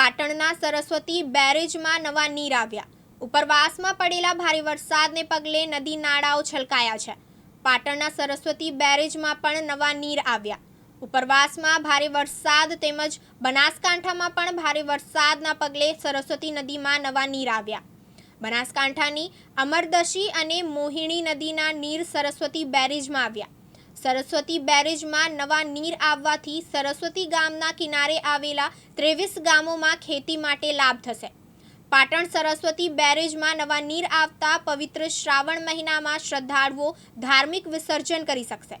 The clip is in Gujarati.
પાટણના સરસ્વતી બેરેજમાં નવા નીર આવ્યા. ઉપરવાસમાં પડેલા ભારે વરસાદને પગલે નદી નાળાઓ છલકાયા છે. પાટણના સરસ્વતી બેરેજમાં પણ નવા નીર આવ્યા. ઉપરવાસમાં ભારે વરસાદ તેમજ બનાસકાંઠામાં પણ ભારે વરસાદના પગલે સરસ્વતી નદીમાં નવા નીર આવ્યા. બનાસકાંઠાની અમરદશી અને મોહિણી નદીના નીર સરસ્વતી બેરેજમાં આવ્યા. સરસ્વતી બેરેજમાં નવા નીર આવવાથી સરસ્વતી ગામના કિનારે આવેલા ત્રેવીસ ગામોમાં ખેતી માટે લાભ થશે. પાટણ સરસ્વતી બેરેજમાં નવા નીર આવતા પવિત્ર શ્રાવણ મહિનામાં શ્રદ્ધાળુઓ ધાર્મિક વિસર્જન કરી શકશે.